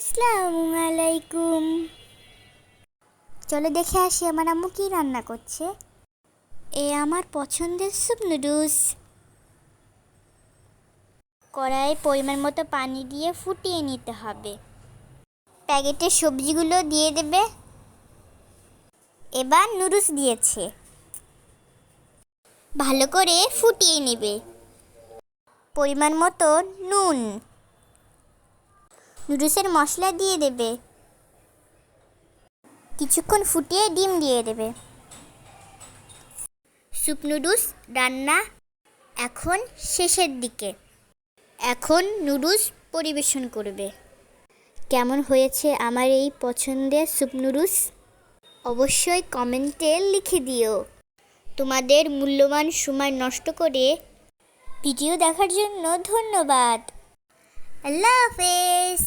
আসসালামু আলাইকুম চলো দেখে আসি, আমার আম্মু কি রান্না করছে? এ আমার পছন্দের স্যুপ নুডলস। কড়াই পরিমাণ মতো পানি দিয়ে ফুটিয়ে নিতে হবে। প্যাকেটের সবজিগুলো দিয়ে দেবে। এবার নুডলস দিয়েছে। ভালো করে ফুটিয়ে নেবে। পরিমাণ মতো নুন। নুডলসের মশলা দিয়ে দেবে। কিছুক্ষণ ফুটিয়ে ডিম দিয়ে দেবে। স্যুপ নুডলস রান্না এখন শেষের দিকে। এখন নুডলস পরিবেশন করবে। কেমন হয়েছে আমার এই পছন্দের স্যুপ নুডলস? অবশ্যই কমেন্টে লিখে দিও। তোমাদের মূল্যবান সময় নষ্ট করে ভিডিও দেখার জন্য ধন্যবাদ। আল্লাহ হাফেজ